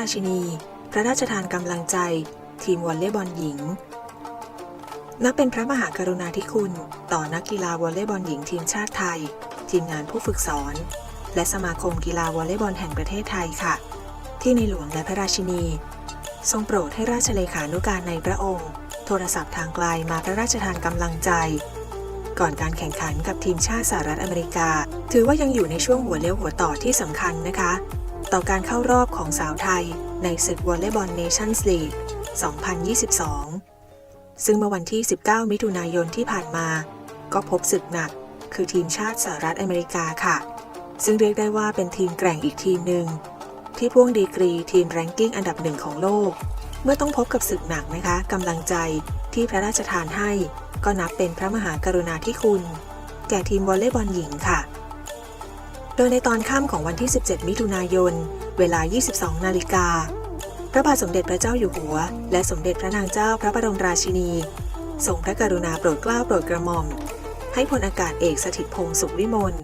ราชินี พระราชทานกำลังใจ ทีมวอลเลย์บอลหญิง นับเป็นพระมหากรุณาธิคุณ ต่อนักกีฬาวอลเลย์บอลหญิงทีมชาติไทย ทีมงานผู้ฝึกสอน และสมาคมกีฬาวอลเลย์บอลแห่งประเทศไทยค่ะ ที่ในหลวงและพระราชินี ทรงโปรดให้ราชเลขานุการในพระองค์ โทรศัพท์ทางไกลมาพระราชทานกำลังใจก่อนการแข่งขันกับทีมชาติสหรัฐอเมริกา ถือว่ายังอยู่ในช่วงหัวเลี้ยวหัวต่อที่สำคัญนะคะ ต่อการเข้ารอบของสาวไทยในศึกวอลเลย์บอลเนชั่นส์ลีก 2022 ซึ่งเมื่อวันที่ 19 มิถุนายนที่ผ่านมา ก็พบศึกหนัก คือทีมชาติสหรัฐอเมริกาค่ะ ซึ่งเรียกได้ว่าเป็นทีมแกร่งอีกทีมหนึ่ง ที่พ่วงดีกรีทีมแรงกิ้งอันดับหนึ่งของโลก เมื่อต้องพบกับศึกหนักนะคะกำลังใจที่พระราชทานให้ ก็นับเป็นพระมหากรุณาธิคุณ แก่ทีมวอลเลย์บอลหญิงค่ะ ดยในตอนค่ำของวันที่ 17 มิถุนายน เวลา 22 นาฬิกา พระบาทสมเด็จพระเจ้าอยู่หัว และสมเด็จพระนางเจ้าพระบรมราชินี ทรงพระกรุณาโปรดเกล้าโปรดกระหม่อม ให้พลอากาศเอกสถิตพงศ์สุขวิมล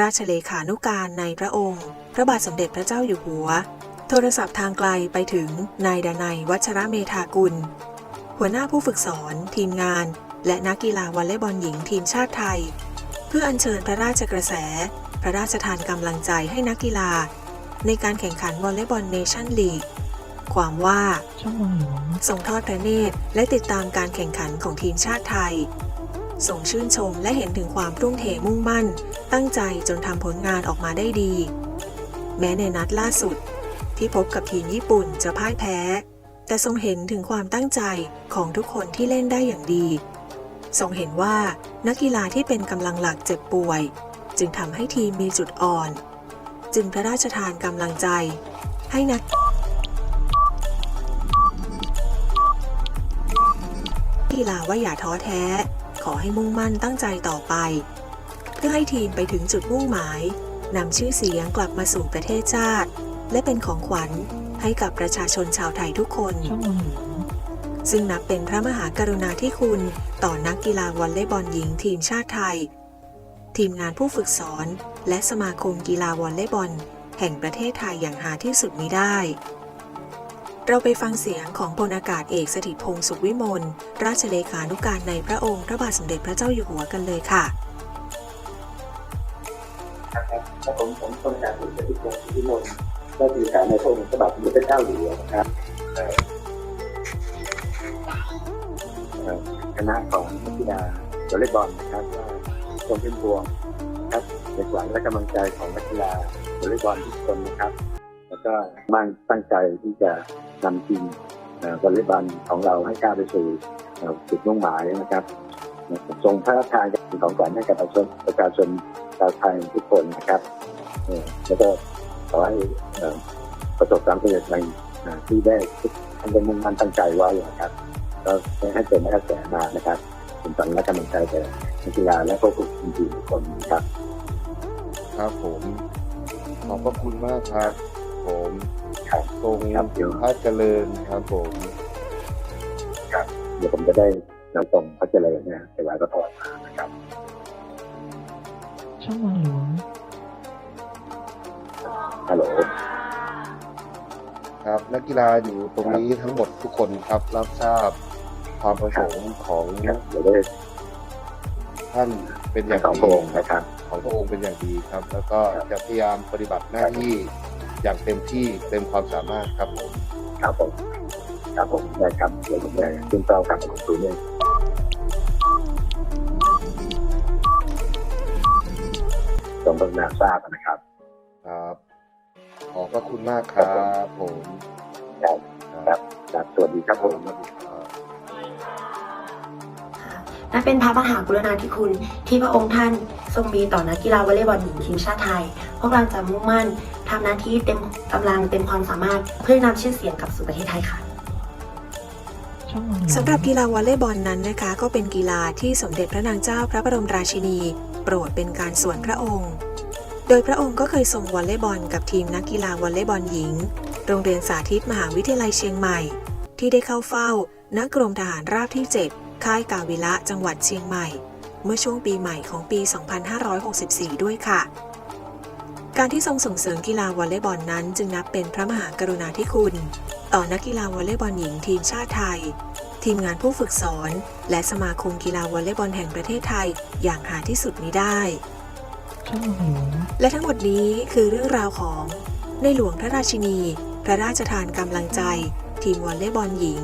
ราชเลขานุการในพระองค์ พระบาทสมเด็จพระเจ้าอยู่หัว โทรศัพท์ทางไกลไปถึงนายดานัยวัชระเมธากุล หัวหน้าผู้ฝึกสอน ทีมงาน และนักกีฬาวอลเลย์บอลหญิงทีมชาติไทย เพื่ออัญเชิญพระราชกระแส พระราชทานกำลังใจให้นักกีฬา ในการแข่งขันวอลเลย์บอลเนชั่นลีก ความว่าช่งส่งทอดพระเนตรและติดตามการแข่งขันของทีมชาติไทยส่งชื่นชมและเห็นถึงความทุ่มเทมุ่งมั่น ตั้งใจจนทำผลงานออกมาได้ดี แม้ในนัดล่าสุด ที่พบกับทีมญี่ปุ่นจะพ่ายแพ้ แต่ทรงเห็นถึงความตั้งใจของทุกคนที่เล่นได้อย่างดี ทรงเห็นว่านักกีฬาที่เป็นกำลังหลักเจ็บป่วย จึงทำให้ทีมมีจุดอ่อน จึงพระราชทานกำลังใจ ให้นักกีฬาว่าอย่าท้อแท้ ขอให้มุ่งมั่นตั้งใจต่อไป เพื่อให้ทีมไปถึงจุดมุ่งหมายนำชื่อเสียงกลับมาสู่ประเทศชาติ และเป็นของขวัญให้กับประชาชนชาวไทยทุกคนช่องวังหลวงซึ่งนับเป็นพระมหากรุณาธิคุณต่อนักกีฬาวอลเลย์บอลหญิงทีมชาติไทย ทีมงานผู้ฝึกสอน และสมาคมกีฬาวอลเลย์บอล แห่งประเทศไทยอย่างหาที่สุดมิได้ เราไปฟังเสียงของพลอากาศเอกสถิตพงศ์สุขวิมลราชเลขานุการในพระองค์ พระบาทสมเด็จพระเจ้าอยู่หัวกันเลยค่ะครับผมผมต้นการศึกษาที่กรมที่มนก็คือการในพระองค์พระบาทสมเด็จพระเจ้าอยู่หัวนะครับคณะของนักกีฬาวอลเลย์บอลนะครับ ว่าทรงเป็นพวงครับเด็กหวังและกำลังใจของนักกีฬาวอลเลย์บอลทุกคนนะครับ แล้วก็มั่นตั้งใจที่จะนำทีมเอ่อวอลเลย์บอลของเราให้ก้าวไปสู่จุดมุ่งหมายนะครับทรงพระราชทานของขวัญให้กับประชาชนประชาชนชาวไทยทุกคนนะครับแล้วก็ขอให้ประสบความสำเร็จในที่ได้ท่านได้มุ่งมั่นตั้งใจไว้นะครับก็ให้เป็นกระแสมานะครับ เป็นฝันและกำลังใจแก่นักกีฬาและผู้ฝึกทีมทุกคนนะครับ ครับผม ขอบพระคุณมากครับ ผมครับทรงครับเดี๋ยวพระเจริญครับผมเดี๋ยวผมจะได้นำส่งพระเจริญเนี่ยไปไว้ก็ทอดมานะครับ ช่องวังหลวงฮัลโหลครับนักกีฬาอยู่ตรงนี้ทั้งหมดทุกคนครับรับทราบ ความประสงค์ของครับเดี๋ยวได้ท่านเป็นอย่างของดีพระองค์นะครับของพระองค์เป็นอย่างดีครับ แล้วก็ครับจะพยายามปฏิบัติหน้าที่อย่างเต็มที่เต็มความสามารถครับผมครับผมครับผมได้ครับเดี๋ยวผมจะขึ้นเต้ากับคุณครูเนี่ยสมบูรณ์ทราบนะครับ ครับขอบพระคุณมากครับผมครับครับครับสวัสดีครับผม ครับและเป็นพระมหากรุณาธิคุณที่พระองค์ท่านทรงมีต่อนักกีฬาวอลเลย์บอลหญิงทีมชาติไทย พวกเราจะมุ่งมั่นทำหน้าที่เต็มกำลังเต็มความสามารถเพื่อนำชื่อเสียงกลับสู่ประเทศไทยค่ะช่องวังหลวงสำหรับกีฬาวอลเลย์บอลนั้นนะคะ ก็เป็นกีฬาที่สมเด็จพระนางเจ้าพระบรมราชินี โปรดเป็นการส่วนพระองค์ โดยพระองค์ก็เคยส่งวอลเลย์บอลกับทีมนักกีฬาวอลเลย์บอลหญิง โรงเรียนสาธิตมหาวิทยาลัยเชียงใหม่ ที่ได้เข้าเฝ้าณกรมทหารราบที่ 7 ค่ายกาวิละจังหวัดเชียงใหม่ เมื่อช่วงปีใหม่ของปี 2564 ด้วยค่ะ การที่ทรงส่งเสริมกีฬาวอลเลย์บอลนั้น จึงนับเป็นพระมหากรุณาธิคุณ ต่อนักกีฬาวอลเลย์บอลหญิงทีมชาติไทย ทีมงานผู้ฝึกสอน และสมาคมกีฬาวอลเลย์บอลแห่งประเทศไทยอย่างหาที่สุดมิได้ และทั้งหมดนี้คือเรื่องราวของในหลวงพระราชินี พระราชทานกำลังใจ ทีมวอลเลย์บอลหญิง